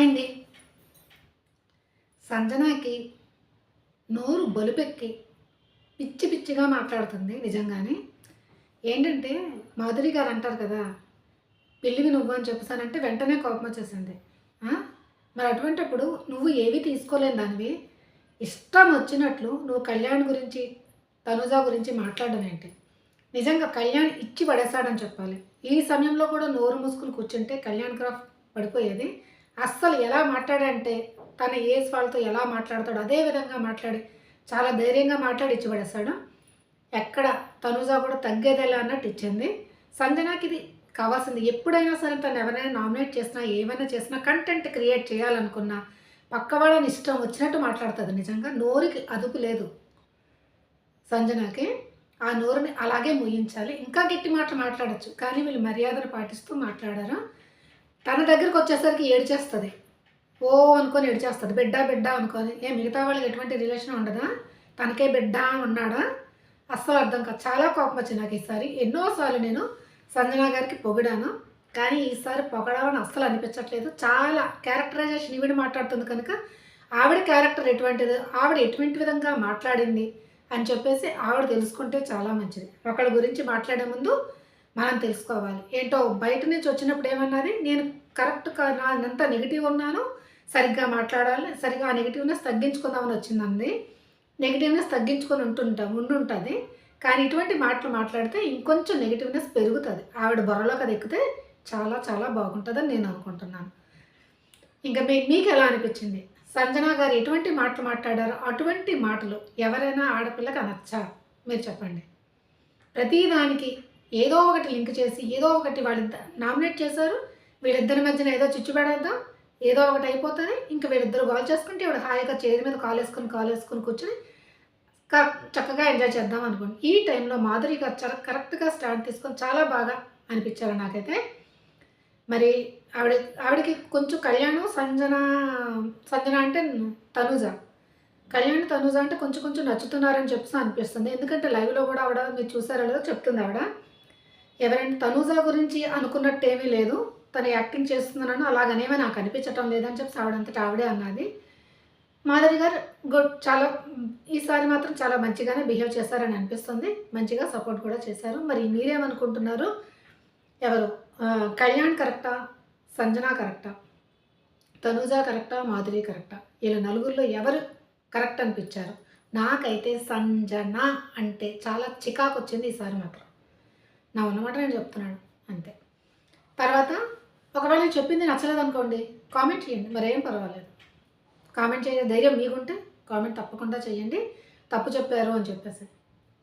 Hi అండి సంజనాకి నోరు బలుపెక్కి పిచ్చి పిచ్చిగా మాట్లాడుతుంది నిజంగానే. ఏంటంటే మాధురి గారు అంటారు కదా పెళ్ళివి నువ్వు అని చెప్పేసానంటే వెంటనే కోపం వచ్చేసింది. మరి అటువంటిప్పుడు నువ్వు ఏవి తీసుకోలేని దానివి? ఇష్టం వచ్చినట్లు నువ్వు కళ్యాణ్ గురించి తనుజా గురించి మాట్లాడడం ఏంటి? నిజంగా కళ్యాణ్ ఇచ్చి పడేశాడని చెప్పాలి. ఈ సమయంలో కూడా నోరు మూసుకుని కూర్చుంటే కళ్యాణ్ క్రాఫ్ట్ పడిపోయేది. అస్సలు ఎలా మాట్లాడంటే తన ఏజ్ వాళ్ళతో ఎలా మాట్లాడతాడో అదే విధంగా మాట్లాడి చాలా ధైర్యంగా మాట్లాడి ఇచ్చి ఎక్కడ తనుజా కూడా తగ్గేదేలా అన్నట్టు ఇచ్చింది. సంజనాకి ఇది కావాల్సింది. ఎప్పుడైనా సరే తను ఎవరైనా నామినేట్ చేసినా ఏమైనా చేసినా కంటెంట్ క్రియేట్ చేయాలనుకున్నా పక్క వాళ్ళని ఇష్టం వచ్చినట్టు మాట్లాడుతుంది. నిజంగా నోరుకి అదుపు లేదు సంజనాకి. ఆ నోరుని అలాగే ముయించాలి. ఇంకా గట్టి మాటలు మాట్లాడచ్చు. కానీ వీళ్ళు మర్యాదను పాటిస్తూ మాట్లాడారు. తన దగ్గరకు వచ్చేసరికి ఏడ్చేస్తుంది. ఓ అనుకొని ఏడ్చేస్తుంది. బిడ్డ బిడ్డ అనుకొని. ఏ మిగతా వాళ్ళకి ఎటువంటి రిలేషన్ ఉండదా? తనకే బిడ్డ ఉన్నాడా? అస్సలు అర్థం కాదు. చాలా కోపం వచ్చింది నాకు ఈసారి. ఎన్నోసార్లు నేను సంజన గారికి పొగిడాను. కానీ ఈసారి పొగడాలని అస్సలు అనిపించట్లేదు. చాలా క్యారెక్టరైజేషన్ ఈవిడ మాట్లాడుతుంది కనుక ఆవిడ క్యారెక్టర్ ఎటువంటిది? ఆవిడ ఎటువంటి విధంగా మాట్లాడింది? అని చెప్పేసి ఆవిడ తెలుసుకుంటే చాలా మంచిది. ఒకళ్ళ గురించి మాట్లాడే ముందు మనం తెలుసుకోవాలి. ఏంటో బయట నుంచి వచ్చినప్పుడు ఏమన్నది? నేను కరెక్ట్ నాదంతా నెగిటివ్ ఉన్నాను సరిగ్గా మాట్లాడాలి సరిగ్గా ఆ నెగిటివ్నెస్ తగ్గించుకుందామని వచ్చిందండి. నెగిటివ్నెస్ తగ్గించుకొని ఉంటుంటాం ఉండుంటుంది. కానీ ఇటువంటి మాటలు మాట్లాడితే ఇంకొంచెం నెగిటివ్నెస్ పెరుగుతుంది. ఆవిడ బొర్రలోకి అది ఎక్కితే చాలా చాలా బాగుంటుందని నేను అనుకుంటున్నాను. ఇంకా మీ మీకు ఎలా అనిపించింది? సంజన గారు ఎటువంటి మాటలు మాట్లాడారో? అటువంటి మాటలు ఎవరైనా ఆడపిల్లకి అనొచ్చా? మీరు చెప్పండి. ప్రతిదానికి ఏదో ఒకటి లింక్ చేసి ఏదో ఒకటి వాళ్ళు నామినేట్ చేశారు వీళ్ళిద్దరి మధ్యన ఏదో చిచ్చు పెడేద్దాం ఏదో ఒకటి అయిపోతుంది. ఇంకా వీళ్ళిద్దరు గోల్ చేసుకుంటే ఇవి హాయిగా చేతి మీద కాలు వేసుకొని కాలు వేసుకొని కూర్చొని క- చక్కగా ఎంజాయ్ చేద్దాం అనుకోండి. ఈ టైంలో మాధురి గారు చాలా కరెక్ట్గా స్టాండ్ తీసుకొని చాలా బాగా అనిపించారు నాకైతే. మరి ఆవిడ ఆవిడకి కొంచెం కళ్యాణం సంజన సంజన అంటే తనుజ. కళ్యాణ్ తనుజ అంటే కొంచెం కొంచెం నచ్చుతున్నారని చెప్పి అనిపిస్తుంది. ఎందుకంటే లైవ్లో కూడా ఆవిడ మీరు చూసారో లేదో చెప్తుంది ఆవిడ. ఎవరైనా తనుజ గురించి అనుకున్నట్టు ఏమీ లేదు. తను యాక్టింగ్ చేస్తున్నానని అలాగనేమో నాకు అనిపించటం లేదని చెప్పి ఆవిడంతటా ఆవిడే అన్నది. మాధవి గారు గుడ్ చాలా ఈసారి మాత్రం చాలా మంచిగానే బిహేవ్ చేశారని అనిపిస్తుంది. మంచిగా సపోర్ట్ కూడా చేశారు. మరి మీరేమనుకుంటున్నారు? ఎవరు? కళ్యాణ్ కరెక్టా? సంజన కరెక్టా? తనుజ కరెక్టా? మాధురి కరెక్టా? వీళ్ళ నలుగురిలో ఎవరు కరెక్ట్ అనిపించారు? నాకైతే సంజన అంటే చాలా చికాకు వచ్చింది ఈసారి మాత్రం. నా ఉన్నమాట నేను చెప్తున్నాను. అంతే. తర్వాత ఒకవేళ నేను చెప్పింది నచ్చలేదు అనుకోండి కామెంట్ చేయండి. మరేం పర్వాలేదు. కామెంట్ చేయ ధైర్యం మీకుంటే కామెంట్ తప్పకుండా చేయండి. తప్పు చెప్పారు అని చెప్పేసి.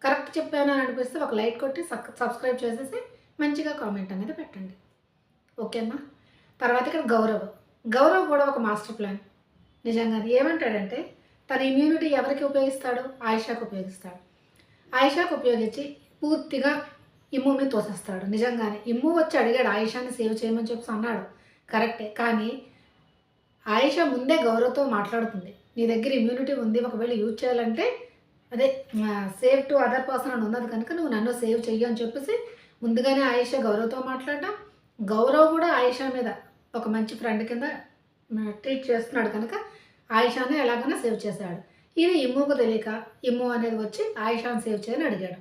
కరెక్ట్ చెప్పాను అని అనిపిస్తే ఒక లైక్ కొట్టి సబ్స్క్రైబ్ చేసేసి మంచిగా కామెంట్ అనేది పెట్టండి. ఓకేనా తర్వాత ఇక్కడ గౌరవ్. గౌరవ్ కూడా ఒక మాస్టర్ ప్లాన్ నిజంగా ఏమంటాడంటే తన ఇమ్యూనిటీ ఎవరికి ఉపయోగిస్తాడు ఆయిషాకు ఉపయోగిస్తాడు. ఆయిషాకు ఉపయోగించి పూర్తిగా ఇమ్ము మీద తోసేస్తాడు. నిజంగానే. ఇమ్ము వచ్చి అడిగాడు ఆయిషాని సేవ్ చేయమని చెప్పి అన్నాడు. కరెక్టే. కానీ ఆయిషా ముందే గౌరవతో మాట్లాడుతుంది. నీ దగ్గర ఇమ్యూనిటీ ఉంది. ఒకవేళ యూజ్ చేయాలంటే అదే సేవ్ టు అదర్ పర్సన్ అని ఉన్నది కనుక నువ్వు నన్ను సేవ్ చెయ్యి అని చెప్పేసి ముందుగానే ఆయిషా గౌరవ్తో మాట్లాడడం గౌరవ్ కూడా ఆయిషా మీద ఒక మంచి ఫ్రెండ్ కింద ట్రీట్ చేస్తున్నాడు కనుక ఆయిషాని ఎలాగైనా సేవ్ చేశాడు. ఇది ఇమ్ముకు తెలియక ఇమ్ము అనేది వచ్చి ఆయిషాని సేవ్ చేయని అడిగాడు.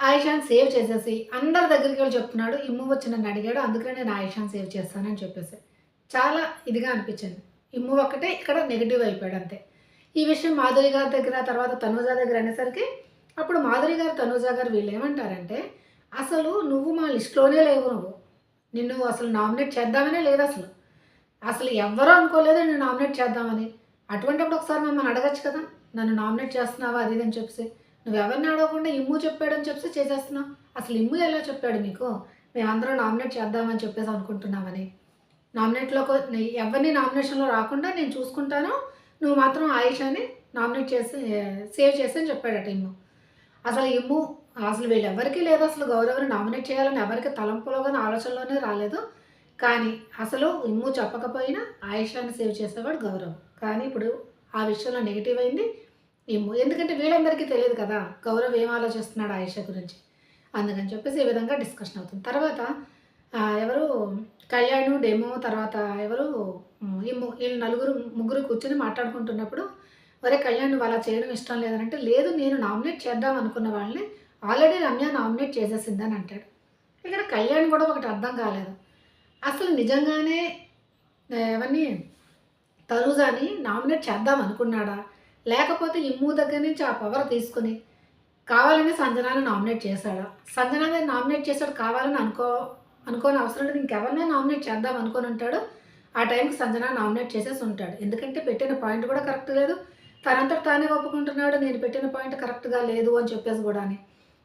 ఆయుషాన్ సేవ్ చేసేసి అందరి దగ్గరికి వెళ్ళి చెప్తున్నాడు ఇమ్ము వచ్చి నన్ను అడిగాడు అందుకనే నేను ఆయుషాన్ సేవ్ చేస్తానని చెప్పేసి. చాలా ఇదిగా అనిపించింది. ఇమ్ము ఒక్కటే ఇక్కడ నెగిటివ్ అయిపోయాడు అంతే. ఈ విషయం మాధురి గారి దగ్గర తర్వాత తనూజ దగ్గర అనేసరికి అప్పుడు మాధురి గారు తనూజ గారు వీళ్ళు ఏమంటారంటే అసలు నువ్వు మా లిస్ట్లోనే లేవు నువ్వు. నిన్ను అసలు నామినేట్ చేద్దామనే లేదు అసలు. అసలు ఎవ్వరూ అనుకోలేదు నేను నామినేట్ చేద్దామని. అటువంటిప్పుడు ఒకసారి మమ్మల్ని అడగచ్చు కదా నన్ను నామినేట్ చేస్తున్నావా అది ఇది అని చెప్పేసి. నువ్వు ఎవరిని అడగకుండా ఇమ్ము చెప్పాడని చెప్తే చేసేస్తున్నావు అసలు ఇమ్ము ఎలా చెప్పాడు నీకు? మేమందరం నామినేట్ చేద్దామని చెప్పేసి అనుకుంటున్నామని. నామినేట్లోకి ఎవరిని నామినేషన్లో రాకుండా నేను చూసుకుంటాను నువ్వు మాత్రం ఆయుషాని నామినేట్ చేసి సేవ్ చేసి అని చెప్పాడట ఇమ్ము. అసలు ఇమ్ము అసలు వీళ్ళు ఎవరికీ లేదు అసలు గౌరవని నామినేట్ చేయాలని ఎవరికి తలంపులో కానీ ఆలోచనలోనే రాలేదు. కానీ అసలు ఇమ్ము చెప్పకపోయినా ఆయిషాని సేవ్ చేసేవాడు గౌరవ్. కానీ ఇప్పుడు ఆ విషయంలో నెగిటివ్ అయింది. ఇమ్ము ఎందుకంటే వీళ్ళందరికీ తెలియదు కదా గౌరవ్ ఏం ఆలోచిస్తున్నాడు ఆయుష గురించి. అందుకని చెప్పేసి ఈ విధంగా డిస్కషన్ అవుతుంది. తర్వాత ఎవరు కళ్యాణు డెమో తర్వాత ఎవరు ఈ వీళ్ళు నలుగురు ముగ్గురు కూర్చొని మాట్లాడుకుంటున్నప్పుడు ఒరే కళ్యాణ్ అలా చేయడం ఇష్టం లేదనంటే లేదు నేను నామినేట్ చేద్దాం అనుకున్న వాళ్ళని ఆల్రెడీ రమ్య నామినేట్ చేసేసిందని అంటాడు. ఇక్కడ కళ్యాణ్ కూడా ఒకటి అర్థం కాలేదు. అసలు నిజంగానే ఆ, ఎవరిని తనుజాని నామినేట్ చేద్దాం అనుకున్నాడా? లేకపోతే ఇమ్ము దగ్గర నుంచి ఆ పవర్ తీసుకుని కావాలని సంజనాని నామినేట్ చేశాడా. సంజనాని నామినేట్ చేశాడు కావాలని అనుకో అనుకోని అవసరం లేదు. ఇంకెవరినైనా నామినేట్ చేద్దాం అనుకొని ఉంటాడు. ఆ టైంకి సంజన నామినేట్ చేసేసి ఉంటాడు. ఎందుకంటే పెట్టిన పాయింట్ కూడా కరెక్ట్ లేదు. తనంతా తానే ఒప్పుకుంటున్నాడు. నేను పెట్టిన పాయింట్ కరెక్ట్గా లేదు అని చెప్పేసి కూడా అని.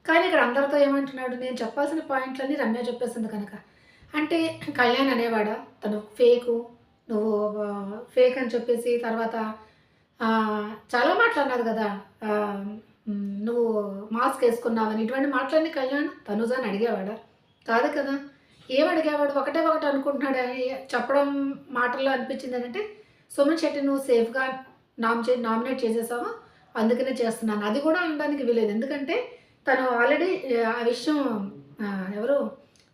కానీ ఇక్కడ అందరితో ఏమంటున్నాడు? నేను చెప్పాల్సిన పాయింట్లన్నీ రమ్య చెప్పేసింది కనుక. అంటే కళ్యాణ్ అనేవాడా? తను ఫేకు నువ్వు ఫేక్ అని చెప్పేసి తర్వాత చాలా మాట్లాడినారు కదా. నువ్వు మాస్క్ వేసుకున్నావని. ఇటువంటి మాటలన్నీ కళ్యాణ్ తనుజాని అడిగేవాడా? కాదు కదా. ఏం అడిగేవాడు? ఒకటే ఒకటి అనుకుంటున్నాడు? చెప్పడం మాటల్లో అనిపించింది ఏంటంటే సుమన్ శెట్టి నువ్వు సేఫ్గా నామ్ చే నామినేట్ చేసేసావా? అందుకనే చేస్తున్నాను. అది కూడా అనడానికి వీలేదు. ఎందుకంటే తను ఆల్రెడీ ఆ విషయం ఎవరు?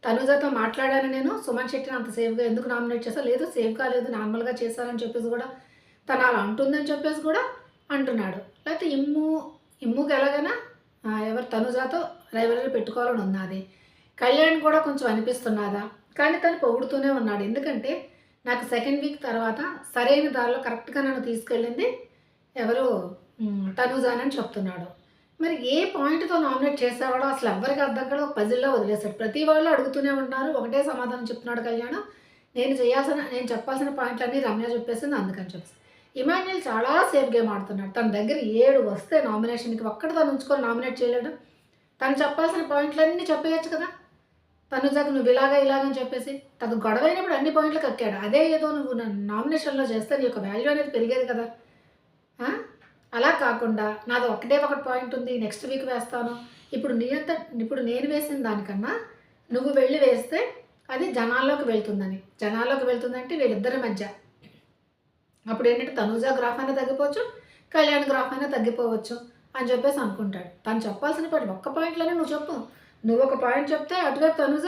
తనుజాతో మాట్లాడాను నేను. సుమన్ శెట్టిని అంత సేఫ్గా ఎందుకు నామినేట్ చేసా లేదు సేఫ్గా లేదు నార్మల్గా చేశారని చెప్పేసి కూడా తను అలా అంటుందని చెప్పేసి కూడా అంటున్నాడు. లేకపోతే ఇమ్ము ఇమ్ముకి ఎలాగైనా ఎవరు తనుజాతో రైవలరీ పెట్టుకోవాలని ఉన్నది కళ్యాణ్ కూడా కొంచెం అనిపిస్తున్నదా? కానీ తను పొగుడుతూనే ఉన్నాడు. ఎందుకంటే నాకు సెకండ్ వీక్ తర్వాత సరైన దారిలో కరెక్ట్గా నన్ను తీసుకెళ్ళింది ఎవరు మ్, తనుజానని చెప్తున్నాడు. మరి ఏ పాయింట్తో నామినేట్ చేసేవాడో అసలు ఎవరికి అర్థం కాదు. ఒక పజిల్లో వదిలేశాడు. ప్రతి వాళ్ళు అడుగుతూనే ఉన్నారు ఒకటే సమాధానం చెప్తున్నాడు కళ్యాణ్. నేను చేయాల్సిన నేను చెప్పాల్సిన పాయింట్లన్నీ రమ్య చెప్పేసింది. అందుకని చెప్పేసి. ఇమాన్యుల్ చాలా సేఫ్ గేమ్ ఆడుతున్నాడు. తన దగ్గర ఏడు వస్తే నామినేషన్కి ఒక్కడ తను ఉంచుకొని నామినేట్ చేయలేడు. తను చెప్పాల్సిన పాయింట్లన్నీ చెప్పేయచ్చు కదా. తను జగ నువ్వు ఇలాగా ఇలాగని చెప్పేసి తను గొడవైనప్పుడు అన్ని పాయింట్లు కక్కాడు. అదే ఏదో నువ్వు నామినేషన్లో చేస్తే నీ యొక్క వాల్యూ అనేది పెరిగేది కదా. అలా కాకుండా నాది ఒకటే ఒకటి పాయింట్ ఉంది నెక్స్ట్ వీక్ వేస్తాను. ఇప్పుడు నీ అంత ఇప్పుడు నేను వేసిన దానికన్నా నువ్వు వెళ్ళి వేస్తే అది జనాల్లోకి వెళ్తుందని. జనాల్లోకి వెళ్తుందంటే వీళ్ళిద్దరి మధ్య. అప్పుడు ఏంటంటే తనూజ గ్రాఫ్ అయినా తగ్గిపోవచ్చు కళ్యాణ్ గ్రాఫ్ అయినా తగ్గిపోవచ్చు అని చెప్పేసి అనుకుంటాడు. తను చెప్పాల్సిన పాయింట్ ఒక్క పాయింట్లోనే నువ్వు చెప్పు. నువ్వు ఒక పాయింట్ చెప్తే అటువైపు తనుజ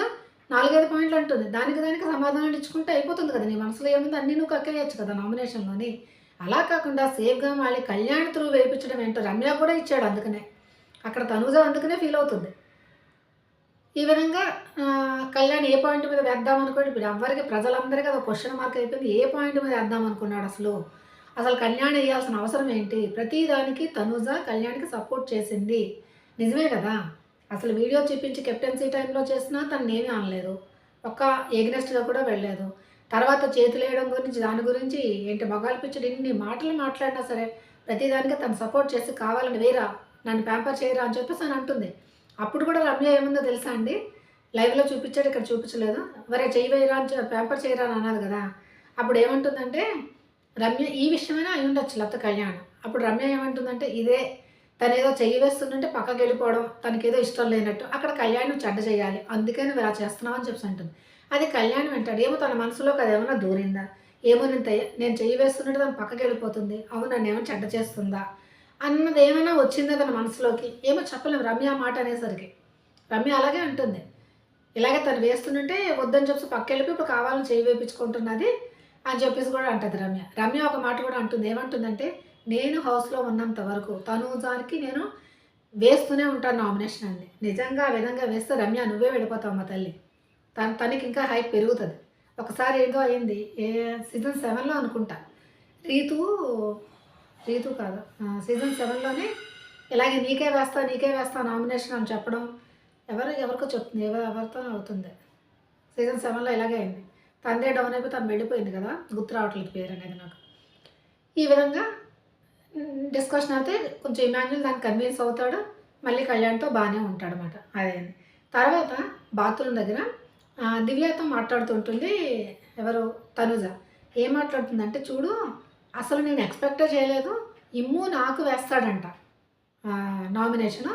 నాలుగైదు పాయింట్లు అంటుంది. దానికి దానికి సమాధానం ఇచ్చుకుంటే అయిపోతుంది కదా నీ మనసులో ఏముంది? అన్నీ నువ్వు కక్కేయచ్చు కదా నామినేషన్లోని అలా కాకుండా సేఫ్గా మళ్ళీ కళ్యాణ్ త్రూ వేయించడం ఏంటో రమ్య కూడా ఇచ్చాడు అందుకనే. అక్కడ తనుజ అందుకనే ఫీల్ అవుతుంది. ఈ విధంగా కళ్యాణ్ ఏ పాయింట్ మీద వేద్దాం అనుకోండి ఇప్పుడు ఎవరికి ప్రజలందరికీ అది క్వశ్చన్ మార్క్ అయిపోయింది. ఏ పాయింట్ మీద వేద్దాం అనుకున్నాడు అసలు? అసలు కళ్యాణ్ వేయాల్సిన అవసరం ఏంటి? ప్రతిదానికి తనుజ కళ్యాణ్కి సపోర్ట్ చేసింది. నిజమే కదా? అసలు వీడియో చూపించి కెప్టెన్సీ టైంలో చేసినా తను ఏమీ అనలేదు. ఒక్క ఎగ్నెస్ట్గా కూడా వెళ్ళలేదు. తర్వాత చేతులు వేయడం గురించి దాని గురించి ఏంటి మగాళ్ళు పిచ్చడు ఇన్ని మాటలు మాట్లాడినా సరే ప్రతిదానికి తను సపోర్ట్ చేసి కావాలని వేరా నన్ను ప్యాంపర్ చేయరా అని చెప్పేసి అని అంటుంది. అప్పుడు కూడా రమ్య ఏముందో తెలుసా అండి? లైవ్లో చూపించాడు ఇక్కడ చూపించలేదు. వరే చెయ్యి వేయరా అని పేపర్ చేయరా అని అన్నది కదా. అప్పుడు ఏమంటుందంటే రమ్య ఈ విషయమైనా అయి ఉండొచ్చు లేకపోతే కళ్యాణ్. అప్పుడు రమ్య ఏమంటుందంటే ఇదే తను ఏదో చెయ్యి వేస్తుందంటే పక్కకి వెళ్ళిపోవడం తనకి ఏదో ఇష్టం లేనట్టు. అక్కడ కళ్యాణ్ చెడ్డ చేయాలి అందుకే నువ్వు ఇలా చేస్తున్నావు అని చెప్పి అంటుంది. అది కళ్యాణ్ వింటాడు. ఏమో తన మనసులోకి అది ఏమైనా దూరిందా? ఏమో నేను నేను చెయ్యి వేస్తున్నట్టు తను పక్కకి వెళ్ళిపోతుంది. అవును నన్ను ఏమైనా చెడ్డ చేస్తుందా? అన్నది ఏమైనా వచ్చిందా తన మనసులోకి? ఏమో చెప్పలేము రమ్య మాట అనేసరికి. రమ్య అలాగే అంటుంది. ఇలాగే తను వేస్తుంటే వద్దని చెప్పి పక్క ఇప్పుడు కావాలని చేయి వేయించుకుంటున్నది అని చెప్పేసి కూడా అంటుంది రమ్య. రమ్య ఒక మాట కూడా అంటుంది. ఏమంటుందంటే నేను హౌస్లో ఉన్నంత వరకు తనుజానికి నేను వేస్తూనే ఉంటాను నామినేషన్ అండి నిజంగా ఆ విధంగా వేస్తే రమ్య నువ్వే వెళ్ళిపోతావు మా తల్లి. తను తనకి ఇంకా హైప్ పెరుగుతుంది. ఒకసారి ఏదో అయింది. ఏ సీజన్ సెవెన్లో అనుకుంటా. రీతు రీతు కాదు. సీజన్ సెవెన్లోనే ఇలాగే నీకే వేస్తా నీకే వేస్తా నామినేషన్ అని చెప్పడం ఎవరు ఎవరికో చెప్తుంది ఎవరు ఎవరితో అవుతుంది. సీజన్ సెవెన్లో ఇలాగే అయింది. తందే డౌన్ అయిపోయి తను వెళ్ళిపోయింది కదా గుర్తు రావట్లేదు పేరు అనేది నాకు. ఈ విధంగా డిస్కషన్ అయితే కొంచెం ఇమాన్యుల్ దానికి కన్విన్స్ అవుతాడు మళ్ళీ కళ్యాణ్తో బాగానే ఉంటాడు అనమాట అదే తర్వాత బాత్రూమ్ దగ్గర దివ్యతో మాట్లాడుతుంటుంది ఎవరు తనుజ. ఏం మాట్లాడుతుందంటే చూడు అసలు నేను ఎక్స్పెక్టే చేయలేదు. ఇమ్ము నాకు వేస్తాడంట. నామినేషను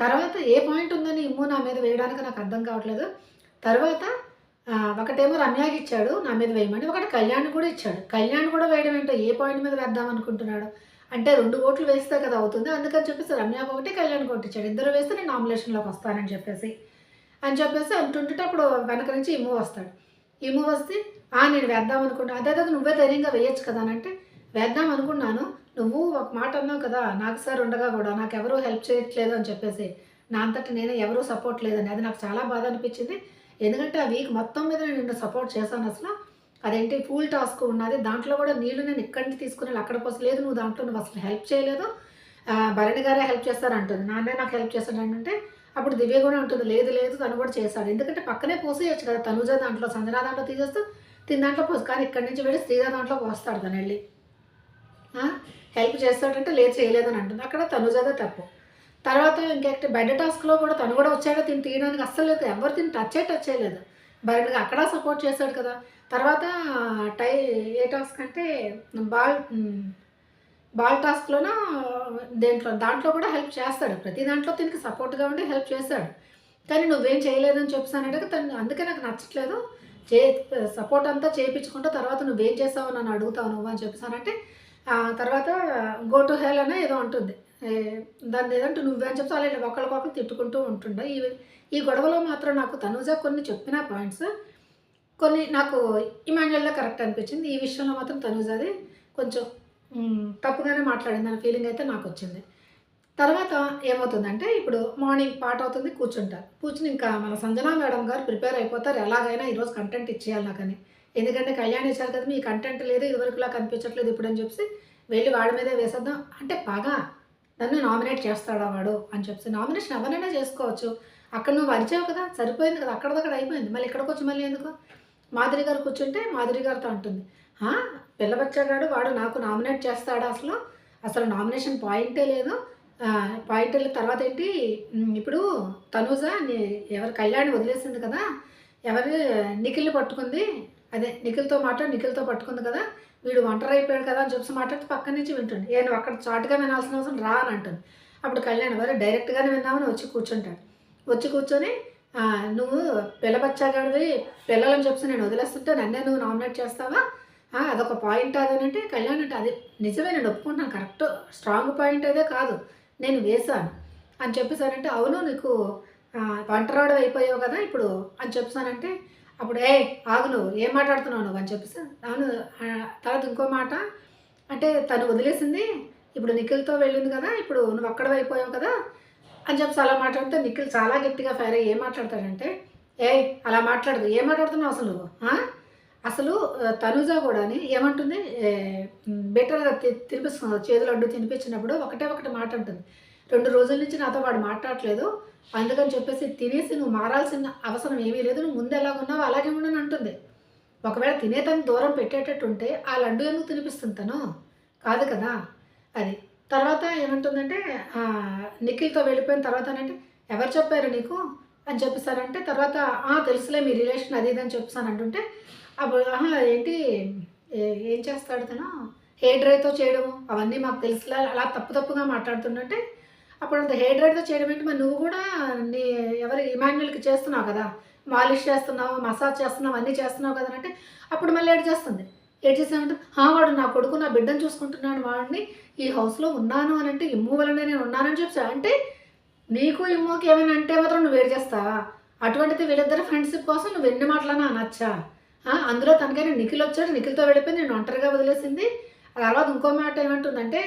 తర్వాత ఏ పాయింట్ ఉందని ఇమ్ము నా మీద వేయడానికి నాకు అర్థం కావట్లేదు. తర్వాత ఒకటేమో రమ్యాకి ఇచ్చాడు నా మీద వేయమని ఒకటి కళ్యాణ్ కూడా ఇచ్చాడు. కళ్యాణ్ కూడా వేయడం ఏంటో ఏ పాయింట్ మీద వేద్దాం అనుకుంటున్నాడు? అంటే రెండు ఓట్లు వేస్తే కదా అవుతుంది. అందుకని చెప్పేసి రమ్యాకి ఒకటి కళ్యాణ్ ఒకటి ఇచ్చాడు. ఇద్దరు వేస్తే నేను నామినేషన్లోకి వస్తానని చెప్పేసి. అని చెప్పేసి అంటుంటే అప్పుడు వెనక నుంచి ఇమ్ము వస్తాడు. ఇమ్ము వస్తే నేను వేద్దాం అనుకున్నా." "అదే నువ్వే ధైర్యంగా వేయొచ్చు కదా!" అని అంటే "వేద్దాం అనుకున్నాను. నువ్వు ఒక మాట అన్నావు కదా! నాకు సార్ ఉండగా కూడా నాకు ఎవరూ హెల్ప్ చేయట్లేదు అని చెప్పేసి. నా అంతటి నేను ఎవరూ సపోర్ట్ లేదని. అది నాకు చాలా బాధ అనిపించింది. ఎందుకంటే ఆ వీక్ మొత్తం మీద నేను నిన్ను సపోర్ట్ చేశాను అసలు అదేంటి ఫుల్ టాస్క్ ఉన్నది. దాంట్లో కూడా నీళ్ళు నేను ఇక్కడి నుంచి తీసుకుని వెళ్ళి అక్కడ పోసలేదు నువ్వు దాంట్లో నువ్వు అసలు హెల్ప్ చేయలేదు. భరణి గారే హెల్ప్ చేస్తారంటుంది నాన్నే నాకు హెల్ప్ చేశాడనంటే, అప్పుడు దివ్య కూడా ఉంటుంది లేదు లేదు తను కూడా చేశాడు. ఎందుకంటే పక్కనే పోసేయొచ్చు కదా! తనుజ దాంట్లో, సంజనా దాంట్లో తీసేస్తూ తిని దాంట్లో పోసి కానీ ఇక్కడి నుంచి వెళ్ళి శ్రీజ దాంట్లో పోస్తాడు తను వెళ్ళి హెల్ప్ చేస్తాడంటే లేదు చేయలేదని అంటుంది. అక్కడ తనుజదే తప్పు. తర్వాత ఇంకెక్టి బెడ్ టాస్క్‌లో కూడా తను కూడా వచ్చాడో తిని తీయడానికి అస్సలు లేదు. ఎవరు తిని టచ్చే టచ్ చేయలేదు. భరణిగా అక్కడ సపోర్ట్ చేశాడు కదా! తర్వాత టై ఏ టాస్క్ అంటే బాల్ బాల్ టాస్క్లోన దేంట్లో దాంట్లో కూడా హెల్ప్ చేస్తాడు. ప్రతి దాంట్లో తినకి సపోర్ట్‌గా ఉండి హెల్ప్ చేశాడు. కానీ నువ్వేం చేయలేదని చెప్పేసనంటే తను అందుకే నాకు నచ్చట్లేదు. చే సపోర్ట్ అంతా చేయించుకుంటా తర్వాత నువ్వేం చేసావు నన్ను అడుగుతావు నువ్వు అని చెప్పానంటే తర్వాత గో టు హెల్ అనే ఏదో ఉంటుంది దాన్ని ఏదంటే నువ్వే అని చెప్పి అలా ఒకళ్ళకొకళ్ళు తిట్టుకుంటూ ఉంటుండే. ఈ ఈ గొడవలో మాత్రం నాకు తనుజ కొన్ని చెప్పిన పాయింట్స్ కొన్ని నాకు ఇమాన్యుల్లో కరెక్ట్ అనిపించింది. ఈ విషయంలో మాత్రం తనుజది కొంచెం తప్పుగానే మాట్లాడింది అనే ఫీలింగ్ అయితే నాకు వచ్చింది తర్వాత ఏమవుతుందంటే ఇప్పుడు మార్నింగ్ పాట అవుతుంది కూర్చుంటారు. కూర్చుని ఇంకా మన సంజనా మేడం గారు ప్రిపేర్ అయిపోతారు. ఎలాగైనా ఈరోజు కంటెంట్ ఇచ్చేయాలి నాకని. ఎందుకంటే కళ్యాణ్ ఇచ్చారు కదా! మీ కంటెంట్ లేదు ఇదివరకులా కనిపించట్లేదు ఇప్పుడు అని చెప్పేసి వెళ్ళి వాడి మీదే వేసేద్దాం. అంటే పగ. నన్ను నామినేట్ చేస్తాడా వాడు అని చెప్పేసి. నామినేషన్ ఎవరైనా చేసుకోవచ్చు. అక్కడ నువ్వు అరిచావు కదా! సరిపోయింది కదా! అక్కడిదక్కడ అయిపోయింది. మళ్ళీ ఇక్కడికొచ్చి మళ్ళీ ఎందుకు? మాధురి గారు కూర్చుంటే మాధురి గారితో అంటుంది. "ఆ! పిల్ల వాడు నాకు నామినేట్ చేస్తాడా అసలు? అసలు నామినేషన్ పాయింటే లేదు. పాయింట్ వెళ్ళిన తర్వాత ఏంటి ఇప్పుడు తనూజ నీ ఎవరు కళ్యాణి వదిలేసింది కదా! ఎవరు నిఖిల్‌ని పట్టుకుంది. అదే నిఖిల్‌తో మాట నిఖిల్‌తో పట్టుకుంది కదా! వీడు ఒంటరి అయిపోయాడు కదా! అని చెప్పి మాట్లాడితే పక్క నుంచి వింటుంది. నేను అక్కడ చాటుగా వినాల్సిన అవసరం రా అని అంటుంది. అప్పుడు కళ్యాణ్ వారు డైరెక్ట్‌గానే విందామని" వచ్చి కూర్చుంటాడు. వచ్చి కూర్చొని "నువ్వు పిల్లబచ్చాగాడివి పిల్లలని చెప్పి నేను వదిలేస్తుంటే నన్నే నువ్వు నామినేట్ చేస్తావా? అదొక పాయింట్ అదేనంటే కళ్యాణ్ అంటే అది నిజమే నేను ఒప్పుకుంటాను కరెక్ట్. స్ట్రాంగ్ పాయింట్ అదే కాదు. నేను వేశాను. అని చెప్పేసానంటే అవును నీకు వంటరాడు అయిపోయావు కదా! ఇప్పుడు అని చెప్పానంటే అప్పుడు "ఏయ్! ఆగు నువ్వు ఏం మాట్లాడుతున్నావు నువ్వు" అని చెప్పేసి అవును తర్వాత ఇంకో మాట అంటే తను వదిలేసింది. ఇప్పుడు నిఖిల్‌తో వెళ్ళింది కదా! ఇప్పుడు నువ్వు అక్కడ అయిపోయావు కదా! అని చెప్పేసి అలా మాట్లాడితే నిఖిల్ చాలా గట్టిగా ఫైర్ అయ్యి ఏం మాట్లాడతాడంటే, "ఏయ్! అలా మాట్లాడదు ఏం మాట్లాడుతున్నావు అసలు నువ్వు? అసలు ఆహ్, తనూజ కూడాని ఏమంటుంది బెటర్‌గా తి తినిపిస్తుంది. చేతులు అడ్డు తినిపించినప్పుడు ఒకటే ఒకటి మాట అంటుంది. రెండు రోజుల నుంచి నాతో వాడు మాట్లాడట్లేదు. అందుకని చెప్పేసి తినేసి నువ్వు మారాల్సిన అవసరం ఏమీ లేదు. నువ్వు ముందు ఎలాగున్నావో అలాగే ఉండని అంటుంది. ఒకవేళ తినేతన్ని దూరం పెట్టేటట్టు ఉంటే ఆ లడ్డు ఎందుకు తినిపిస్తుంది తను? కాదు కదా! అది. తర్వాత ఏమంటుందంటే నిఖిల్‌తో వెళ్ళిపోయిన తర్వాతనంటే "ఎవరు చెప్పారు నీకు?" అని చెప్పేసనంటే తర్వాత తెలుసులే మీ రిలేషన్ అది ఇది" అని చెప్పేసని అంటుంటే అప్పుడు ఏంటి ఏం చేస్తాడు తను? హెయిర్ డ్రైతో చేయడము అవన్నీ మాకు తెలుసులే" అలా తప్పు తప్పుగా మాట్లాడుతుండంటే అప్పుడు అంత హెయిర్ చేయడం ఏంటి మరి నువ్వు కూడా నీ ఎవరి ఇమాన్యుల్కి చేస్తున్నావు కదా! మాలిష్ చేస్తున్నావు, మసాజ్ చేస్తున్నావు అన్నీ చేస్తున్నావు కదా! అంటే అప్పుడు మళ్ళీ ఏడ్చేస్తుంది. ఏడ్చేసి చేసేమంటే వాడు నా కొడుకు నా బిడ్డను చూసుకుంటున్నాడు. వాడిని ఈ హౌస్‌లో ఉన్నాను అని అంటే ఇమ్ము వల్లనే నేను ఉన్నానని" చెప్పేసి అంటే నీకు ఇమ్మోకి ఏమైనా అంటే మాత్రం నువ్వు ఏడ్చేస్తావా? అటువంటిది వీళ్ళిద్దరి ఫ్రెండ్‌షిప్ కోసం నువ్వు ఎన్ని మాటలన్నా అనొచ్చా? అందులో తనకైనా నిఖిల్ వచ్చాడు. నిఖిల్‌తో వెళ్ళిపోయి నేను ఒంటరిగా వదిలేసింది. తర్వాత ఇంకో మాట ఏమంటుందంటే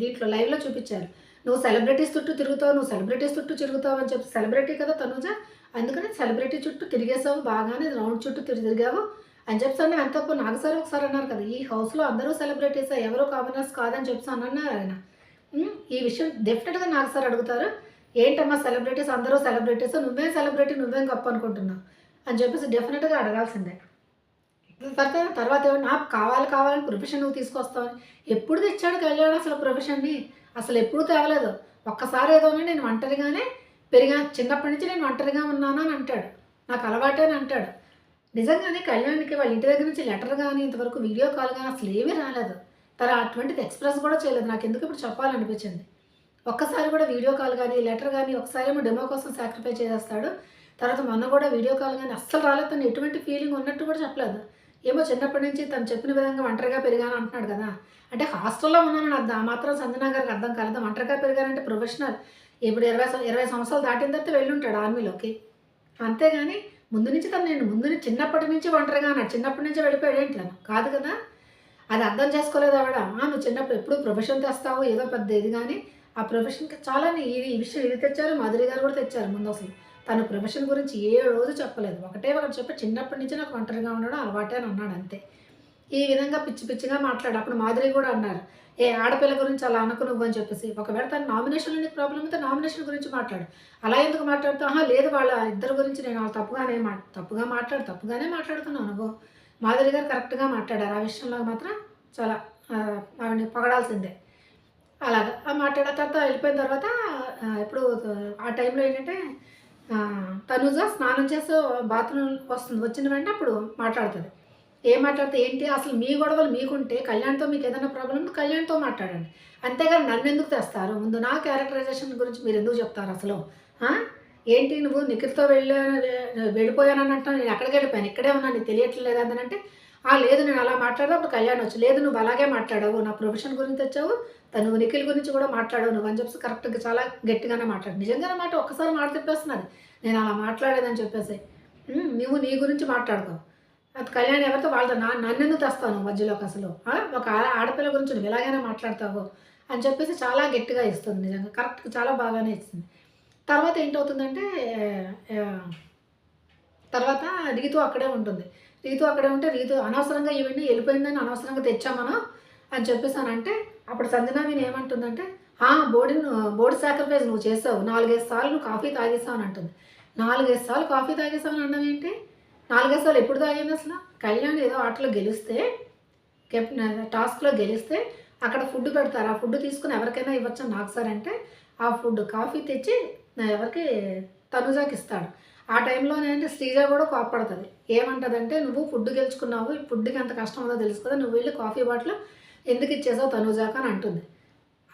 దీంట్లో లైవ్‌లో చూపించారు. "నువ్వు సెలబ్రిటీస్ చుట్టూ తిరుగుతావు. నువ్వు సెలబ్రిటీస్ చుట్టూ తిరుగుతావు" అని చెప్పి సెలబ్రిటీ కదా తనూజ. అందుకని సెలబ్రిటీ చుట్టూ తిరిగేసావు బాగానే రౌండ్ చుట్టూ తిరి తిరిగావు అని చెప్పేసని అంత తప్పు సార్ ఒకసారి అన్నారు కదా! "ఈ హౌస్‌లో అందరూ సెలబ్రిటీసే ఎవరో కామనర్స్ కాదని" చెప్పి అన్నారు ఆయన. ఈ విషయం డెఫినెట్గా నాకు సార్ అడుగుతారు. "ఏంటమ్మా సెలబ్రిటీస్ అందరూ సెలబ్రిటీస్ నువ్వేం సెలబ్రిటీ నువ్వేం గొప్ప అనుకుంటున్నావు" అని చెప్పేసి డెఫినెట్గా అడగాల్సిందే. తర్వాత తర్వాత ఏమో నాకు కావాలి కావాలని ప్రొఫెషన్ నువ్వు తీసుకొస్తావని ఎప్పుడు తెచ్చాడు కళ్యాణ్ అసలు ప్రొఫెషన్‌ని? అసలు ఎప్పుడు తేవలేదు. ఒక్కసారి ఏదోనే నేను ఒంటరిగానే పెరిగా చిన్నప్పటి నుంచి నేను ఒంటరిగా ఉన్నాను అని అంటాడు. నాకు అలవాటే అని అంటాడు. నిజంగానే కళ్యాణ్‌కి వాళ్ళ ఇంటి దగ్గర నుంచి లెటర్ కానీ ఇంతవరకు వీడియో కాల్ కానీ అసలు ఏమీ రాలేదు. తను అటువంటిది ఎక్స్‌ప్రెస్ కూడా చేయలేదు. నాకు ఎందుకు ఇప్పుడు చెప్పాలనిపించింది. ఒక్కసారి కూడా వీడియో కాల్ కానీ లెటర్ గాని ఒకసారేమో డెమో కోసం సాక్రిఫై చేసేస్తాడు. తర్వాత మొన్న కూడా వీడియో కాల్ కానీ అస్సలు రాలేదు. తను ఎటువంటి ఫీలింగ్ ఉన్నట్టు కూడా చెప్పలేదు. ఏమో చిన్నప్పటి నుంచి తను చెప్పిన విధంగా ఒంటరిగా పెరిగాను అంటున్నాడు కదా! అంటే హాస్టల్‌లో ఉన్నానని అర్థం. ఆ మాత్రం సంజనా గారికి అర్థం కాలేదు ఒంటరిగా పెరిగానంటే ప్రొఫెషనల్ ఇప్పుడు ఇరవై ఇరవై సంవత్సరాలు దాటిన తర్వాత వెళ్ళుంటాడు ఆర్మీలోకి. అంతేగాని ముందు నుంచి తను నేను ముందు నుంచి చిన్నప్పటి నుంచి ఒంటరిగా అన్నాడు చిన్నప్పటి నుంచి వెళ్ళిపోయాడు ఏంటి తను కాదు కదా అది అర్థం చేసుకోలేదు ఆవిడ నువ్వు చిన్నప్పుడు ఎప్పుడు ప్రొఫెషన్ తెస్తావు ఏదో పెద్ద ఇది కానీ ఆ ప్రొఫెషన్కి చాలా ఇది ఈ విషయం ఇది తెచ్చారు మాధురి గారు కూడా తెచ్చారు ముందు అసలు తను ప్రొఫెషన్ గురించి ఏ రోజు చెప్పలేదు. ఒకటే ఒకటి చెప్పి చిన్నప్పటి నుంచి నాకు ఒంటరిగా ఉండడం అలవాటే అని అన్నాడు అంతే. ఈ విధంగా పిచ్చి పిచ్చిగా మాట్లాడు. అప్పుడు మాధురి కూడా అన్నారు. ఏ ఆడపిల్ల గురించి అలా అనుకు నువ్వు అని చెప్పేసి. ఒకవేళ తన నామినేషన్ నీకు ప్రాబ్లం అయితే నామినేషన్ గురించి మాట్లాడు. అలా ఎందుకు మాట్లాడుతూ ఆహా లేదు వాళ్ళ ఇద్దరు గురించి నేను వాళ్ళు తప్పుగానే మా తప్పుగా మాట్లాడు తప్పుగానే మాట్లాడుతున్నాను నువ్వు మాధురి గారు కరెక్ట్గా మాట్లాడారు. ఆ విషయంలో మాత్రం చాలా ఆ, ఆవిడని పొగడాల్సిందే. అలాగా. ఆ మాట్లాడిన తర్వాత వెళ్ళిపోయిన తర్వాత ఇప్పుడు ఆ టైంలో ఏంటంటే తనుజ స్నానం చేస్తూ బాత్రూమ్ వస్తుంది. వచ్చిన వెంటనే అప్పుడు మాట్లాడుతుంది. ఏం మాట్లాడితే ఏంటి? అసలు మీ గొడవలు మీకుంటే కళ్యాణ్తో మీకు ఏదైనా ప్రాబ్లం ఉంటే కళ్యాణ్తో మాట్లాడండి. అంతేగాని నన్ను ఎందుకు తెస్తారు? ముందు నా క్యారెక్టరైజేషన్ గురించి మీరు ఎందుకు చెప్తారు అసలు? ఏంటి నువ్వు నిఖిల్తో వెళ్ళా వెళ్ళిపోయానని అంటాను నేను ఎక్కడికి వెళ్ళిపోయాను? ఇక్కడే ఉన్నా నీకు తెలియట్లేదు అని అంటే ఆ లేదు నేను అలా మాట్లాడదా? అప్పుడు కళ్యాణ్ వచ్చి లేదు నువ్వు అలాగే మాట్లాడావు. నా ప్రొఫెషన్ గురించి తెచ్చావు తను నిఖిల్ గురించి కూడా మాట్లాడావు. నువ్వు అని చెప్పి కరెక్ట్గా చాలా గట్టిగానే మాట్లాడు. నిజంగానే మాట ఒక్కసారి మాట చెప్పేస్తున్నది. నేను అలా మాట్లాడేదని చెప్పేసి నువ్వు నీ గురించి మాట్లాడుకో అది కళ్యాణ్ ఎవరితో? వాళ్ళతో. నా నన్నెందు తెస్తాను మధ్యలోకి అసలు? ఒక ఆడపిల్ల గురించి నువ్వు ఎలాగైనా మాట్లాడతావు? అని చెప్పేసి చాలా గట్టిగా ఇస్తుంది నిజంగా. కరెక్ట్ చాలా బాగానే ఇస్తుంది. తర్వాత ఏంటవుతుందంటే తర్వాత రీతు అక్కడే ఉంటుంది. రీతు అక్కడ ఉంటే రీతు అనవసరంగా ఈవెంట్ వెళ్ళిపోయిందని అనవసరంగా తెచ్చామనా అని చెప్పేసానంటే అప్పుడు సంజన నేను ఏమంటుందంటే "ఆ, బోర్డు బోర్డు సాక్రిఫైస్ నువ్వు చేసావు. నాలుగైదు సార్లు నువ్వు కాఫీ తాగేసావు అని అంటుంది. నాలుగైదు సార్లు కాఫీ తాగేసావు అని అనడం ఏంటి? నాలుగైదు సార్లు ఎప్పుడు తాగింది అసలు? కళ్యాణ్ ఏదో ఆటలో గెలిస్తే కెప్ టాస్క్లో గెలిస్తే అక్కడ ఫుడ్ పెడతారు. ఆ ఫుడ్ తీసుకుని ఎవరికైనా ఇవ్వచ్చు నాకు సార్ అంటే ఆ ఫుడ్ కాఫీ తెచ్చి ఎవరికి తనుజాకి ఇస్తాడు. ఆ టైంలో ఏంటంటే శ్రీజ కూడా కోపడుతుంది ఏమంటదంటే నువ్వు ఫుడ్ గెలుచుకున్నావు ఈ ఫుడ్కి ఎంత కష్టం ఉందో తెలుసు కదా నువ్వు వెళ్ళి కాఫీ బాటిల్ ఎందుకు ఇచ్చేసావు తనుజాక అని అంటుంది.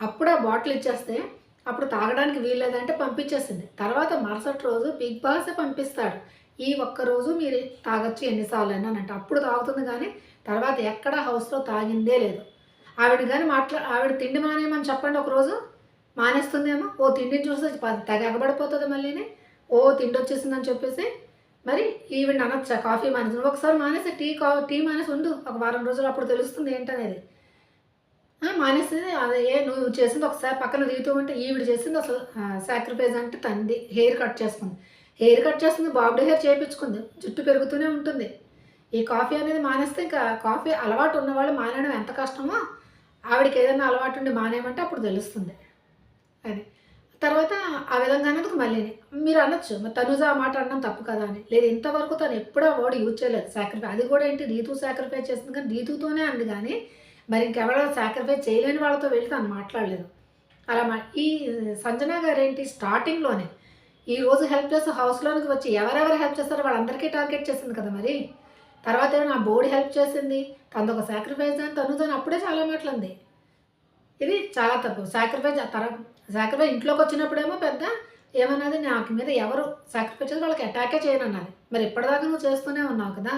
అప్పుడు ఆ బాటిల్ ఇచ్చేస్తే అప్పుడు తాగడానికి వీల్లేదంటే పంపించేసింది తర్వాత మరుసటి రోజు బిగ్ బాసే పంపిస్తాడు. ఈ ఒక్క రోజు మీరు తాగొచ్చు ఎన్నిసార్లు అని అంటే. అప్పుడు తాగుతుంది కానీ తర్వాత ఎక్కడ హౌస్లో తాగిందే లేదు. ఆవిడ కానీ మాట్లా ఆవిడ తిండి మానేయమని చెప్పండి ఒకరోజు మానేస్తుందేమో. ఓ తిండిని చూస్తే ప- తెగ ఎగబడిపోతుంది మళ్ళీని. ఓ తిండి వచ్చేసిందని చెప్పేసి మరి ఈవిడ అనొచ్చా కాఫీ మానేసి నువ్వు ఒకసారి మానేసి టీ కా టీ మానేసి ఉండు. ఒక వారం రోజులు అప్పుడు తెలుస్తుంది ఏంటనేది. మానేసింది మానేసి అదే ఏ నువ్వు చేసింది ఒకసారి పక్కన దిగుతూ ఉంటే ఈవిడ చేసింది అసలు సాక్రిఫైస్ అంటే తంది హెయిర్ కట్ చేసుకుంది. హెయిర్ కట్ చేస్తుంది బాబ్డీ హెయిర్ చేయించుకుంది జుట్టు పెరుగుతూనే ఉంటుంది. ఈ కాఫీ అనేది మానేస్తే ఇంకా కాఫీ అలవాటు ఉన్నవాళ్ళు మానేయడం ఎంత కష్టమో ఆవిడకి ఏదైనా అలవాటు ఉండి మానేయమంటే అప్పుడు తెలుస్తుంది. అది. తర్వాత ఆ విధంగా అన్నందుకు మళ్ళీ మీరు అనొచ్చు మరి తనుజ ఆ మాట అనడం తప్పు కదా అని. లేదు ఇంతవరకు తను ఎప్పుడూ ఆ వర్డ్ యూజ్ చేయలేదు. సాక్రిఫై అది కూడా ఏంటి? రీతు సాక్రిఫైస్ చేస్తుంది కానీ రీతుతోనే అంది కానీ మరి ఇంకెవరో సాక్రిఫైస్ చేయలేని వాళ్ళతో వెళ్ళి తను మాట్లాడలేదు. అలా మా ఈ సంజన గారు ఏంటి? స్టార్టింగ్లోనే ఈ రోజు హెల్ప్ చేస్తే హౌస్లోనికి వచ్చి ఎవరెవరు హెల్ప్ చేస్తారో వాళ్ళందరికీ టార్గెట్ చేసింది కదా మరి. తర్వాత ఏమో నా బోర్డు హెల్ప్ చేసింది? తనది ఒక సాక్రిఫైస్ అని తను అని అప్పుడే చాలా మాటలంది ఇది చాలా తప్పు. సాక్రిఫైస్ తర్వాత సాక్రిఫైస్ ఇంట్లోకి వచ్చినప్పుడేమో పెద్ద ఏమన్నది నాకు మీద ఎవరు సాక్రిఫైస్ చేసి వాళ్ళకి అటాకే చేయనన్నది. మరి ఇప్పటిదాకా నువ్వు చేస్తూనే ఉన్నావు కదా?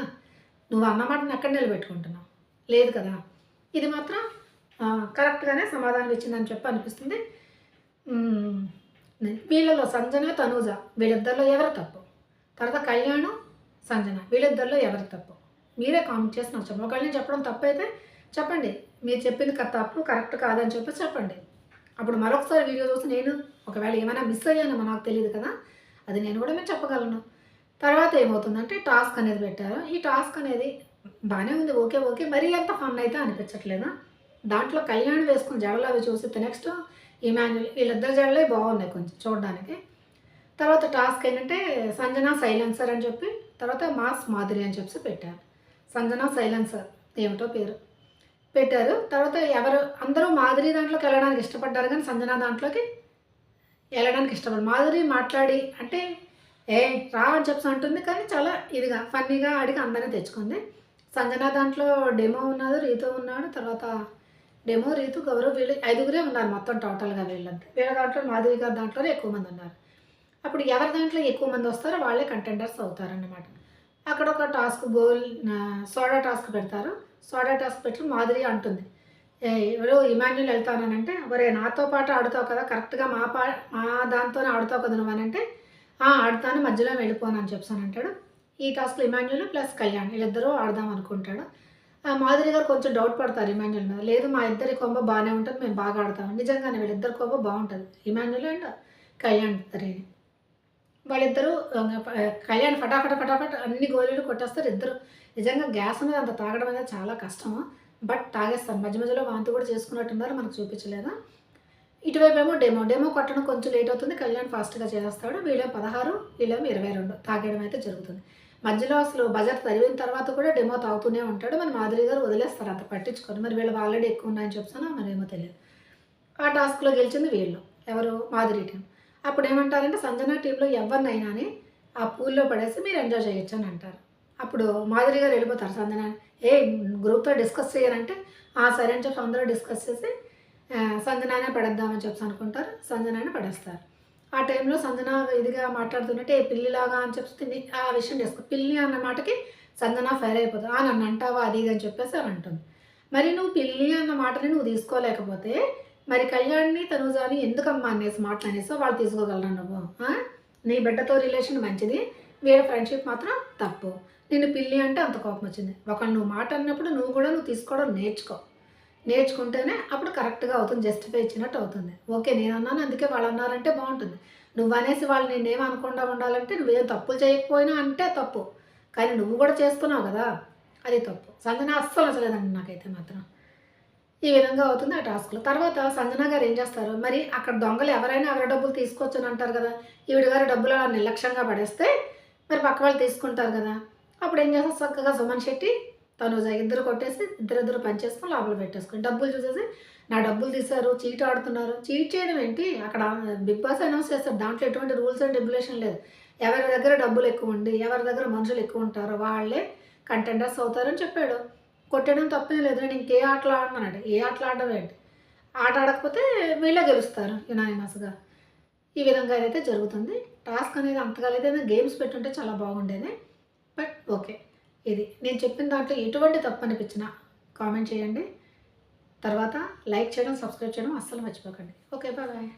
నువ్వు అన్నమాటను ఎక్కడ నిలబెట్టుకుంటున్నావు? లేదు కదా. ఇది మాత్రం కరెక్ట్గానే సమాధానం ఇచ్చిందని చెప్పి అనిపిస్తుంది. వీళ్ళలో సంజన తనూజ వీళ్ళిద్దరిలో ఎవరు తప్పు? తర్వాత కళ్యాణం సంజన వీళ్ళిద్దరిలో ఎవరు తప్పు? మీరే కామెంట్ చేసి నాకు చెప్పండి చెప్పడం తప్పు అయితే చెప్పండి. మీరు చెప్పింది తప్పు కరెక్ట్ కాదని చెప్పి చెప్పండి. అప్పుడు మరొకసారి వీడియో చూసి నేను ఒకవేళ ఏమైనా మిస్ అయ్యానో నాకు తెలియదు కదా అది నేను కూడా మేము చెప్పగలను. తర్వాత ఏమవుతుందంటే టాస్క్ అనేది పెట్టారు. ఈ టాస్క్ అనేది బాగానే ఉంది ఓకే ఓకే మరీ అంత ఫన్ అయితే అనిపించట్లేదు? దాంట్లో కళ్యాణ్ వేసుకుని జడలు అవి చూసి నెక్స్ట్ ఇమాన్యుల్ వీళ్ళిద్దరు జడలే బాగున్నాయి కొంచెం చూడడానికి. తర్వాత టాస్క్ ఏంటంటే సంజన సైలెన్సర్ అని చెప్పి తర్వాత మాస్ మాధురి అని చెప్పి పెట్టారు. సంజన సైలెన్సర్ ఏమిటో పేరు. పెట్టారు. తర్వాత ఎవరు అందరూ మాధురి దాంట్లోకి వెళ్ళడానికి ఇష్టపడ్డారు కానీ సంజన దాంట్లోకి వెళ్ళడానికి ఇష్టపడ్డారు మాధురి మాట్లాడి అంటే ఏ రా అని చెప్పి అంటుంది కానీ చాలా ఇదిగా ఫన్నీగా అడిగి అందరినీ తెచ్చుకుంది. సంజన దాంట్లో డెమో ఉన్నాడు రీతు ఉన్నాడు తర్వాత డెమో రీతు గౌరవ్ వీళ్ళు ఐదుగురే ఉన్నారు మొత్తం టోటల్గా వీళ్ళంతా. వీళ్ళ దాంట్లో మాధవి గారి దాంట్లోనే ఎక్కువ మంది ఉన్నారు. అప్పుడు ఎవరి దాంట్లో ఎక్కువ మంది వస్తారో వాళ్ళే కంటెండర్స్ అవుతారన్నమాట. అక్కడ ఒక టాస్క్ గోల్ సోడా టాస్క్ పెడతారు. సోడా టాస్క్ మాదిరి అంటుంది. "ఏ, ఎవరో ఇమాన్యుల్ వెళ్తానంటే ఒరే నాతో పాటు ఆడుతావు కదా కరెక్ట్గా మా పా మా దాంతోనే ఆడుతావు కదా నువ్వు అని అంటే ఆడతాను మధ్యలో వెళ్ళిపోను అని చెప్పాను అంటాడు. ఈ టాస్క్లో ఇమాన్యుల్ ప్లస్ కళ్యాణ్ వీళ్ళిద్దరూ ఆడదాం అనుకుంటాడు. ఆ మాధురి గారు కొంచెం డౌట్ పడతారు ఇమాన్యుల్ మీద. లేదు మా ఇద్దరి కొంబ బాగానే ఉంటుంది మేము బాగా ఆడతాం. నిజంగానే వీళ్ళిద్దరి కొంబ బాగుంటుంది. ఇమాన్యుల్ అండ్ కళ్యాణ్ ఇద్దరే వాళ్ళిద్దరూ కళ్యాణ్ ఫటాఫట ఫటాఫట్ అన్ని గోళీలు కొట్టేస్తారు. ఇద్దరు నిజంగా గ్యాస్ మీద అంత తాగడం అనేది చాలా కష్టము? బట్ తాగేస్తాను. మధ్య మధ్యలో వాంతి కూడా చేసుకున్నట్టున్నారు మనకు చూపించలేదు? ఇటువైపు ఏమో డెమో. డెమో కొట్టడం కొంచెం లేట్ అవుతుంది. కళ్యాణ్ ఫాస్ట్గా చేస్తాడు. వీళ్ళేమో పదహారు వీళ్ళేమో ఇరవై రెండు. తాగడం అయితే జరుగుతుంది. మధ్యలో అసలు బజార్ తరిగిన తర్వాత కూడా డెమో తాగుతూనే ఉంటాడు. మరి మాధురి గారు వదిలేస్తారు. అంత పట్టించుకొని మరి వీళ్ళు ఆల్రెడీ ఎక్కువ ఉన్నాయని చెప్తాను మరేమో ఏమో తెలియదు. ఆ టాస్క్లో గెలిచింది వీళ్ళు. ఎవరు? మాధురి టీం. అప్పుడు ఏమంటారంటే సంజన టీంలో ఎవరినైనా అని ఆ పూల్లో పడేసి మీరు ఎంజాయ్ చేయొచ్చు అని అంటారు. అప్పుడు మాధురి గారు వెళ్ళిపోతారు. సందన ఏ గ్రూప్తో డిస్కస్ చేయాలంటే ఆ సరే అని చెప్పి అందరూ డిస్కస్ చేసి సంజనానే పడేద్దామని చెప్పి అనుకుంటారు. సంజనానే పడేస్తారు. ఆ టైంలో సంజన ఇదిగా మాట్లాడుతున్నట్టే ఏ పిల్లిలాగా అని చెప్పి ఆ విషయం చేసుకో పిల్లి అన్న మాటకి సంజన ఫైర్ అయిపోతుంది ఆ నన్ను అంటావా? అది ఇది అని చెప్పేసి అని అంటుంది. మరి నువ్వు పిల్లి అన్న మాటని నువ్వు తీసుకోలేకపోతే మరి కళ్యాణ్ని తనుజాని ఎందుకమ్మా అనేసి మాటలు అనేసో వాళ్ళు తీసుకోగలరా నువ్వు? నీ బిడ్డతో రిలేషన్ మంచిది వీళ్ళ ఫ్రెండ్షిప్ మాత్రం తప్పు. నిన్ను పిల్లి అంటే అంత కోపం వచ్చింది ఒకళ్ళు నువ్వు మాట అన్నప్పుడు నువ్వు కూడా నువ్వు తీసుకోవడం నేర్చుకో. నేర్చుకుంటేనే అప్పుడు కరెక్ట్గా అవుతుంది జస్టిఫై ఇచ్చినట్టు అవుతుంది. ఓకే నేను అన్నాను అందుకే వాళ్ళు అన్నారంటే బాగుంటుంది. నువ్వు అనేసి వాళ్ళు నేనేం అనకుండా ఉండాలంటే నువ్వేం తప్పులు చేయకపోయినా అంటే తప్పు. కానీ నువ్వు కూడా చేస్తున్నావు కదా అది తప్పు. సంజన అస్సలు నచ్చలేదండి నాకైతే మాత్రం. ఈ విధంగా అవుతుంది ఆ టాస్క్లో. తర్వాత సంజన గారు ఏం చేస్తారు? మరి అక్కడ దొంగలు ఎవరైనా ఎవరి డబ్బులు తీసుకోవచ్చు అని అంటారు కదా ఈవిడ గారి డబ్బులు అలా నిర్లక్ష్యంగా పడేస్తే మరి పక్క వాళ్ళు తీసుకుంటారు కదా. అప్పుడు ఏం చేస్తాం? చక్కగా సుమన్ శెట్టి తను ఇద్దరు కొట్టేసి ఇద్దరిద్దరు పనిచేసుకొని లోపల పెట్టేసుకుని డబ్బులు చూసేసి నా డబ్బులు తీశారు చీట్ ఆడుతున్నారు. చీట్ చేయడం ఏంటి? అక్కడ బిగ్ బాస్ అనౌన్స్ చేస్తారు. దాంట్లో ఎటువంటి రూల్స్ అండ్ రెగ్యులేషన్ లేదు. ఎవరి దగ్గర డబ్బులు ఎక్కువ ఉండి ఎవరి దగ్గర మనుషులు ఎక్కువ ఉంటారో వాళ్ళే కంటెండర్స్ అవుతారని చెప్పాడు. కొట్టడం తప్పేం లేదు. నేను ఇంకే ఆటలు ఆడమన్నాడు ఏ ఆటలు ఆడడం ఏంటి? ఆట ఆడకపోతే వీళ్ళే గెలుస్తారు యునానిమస్గా ఈ విధంగా అయితే జరుగుతుంది. టాస్క్ అనేది అంతగా లేదైనా గేమ్స్ పెట్టుంటే చాలా బాగుండేది. బట్ ఓకే ఇది నేను చెప్పిన దాంట్లో ఎటువంటి తప్పు అనిపించినా కామెంట్ చేయండి. తర్వాత లైక్ చేయడం సబ్స్క్రైబ్ చేయడం అస్సలు మర్చిపోకండి. Okay bye bye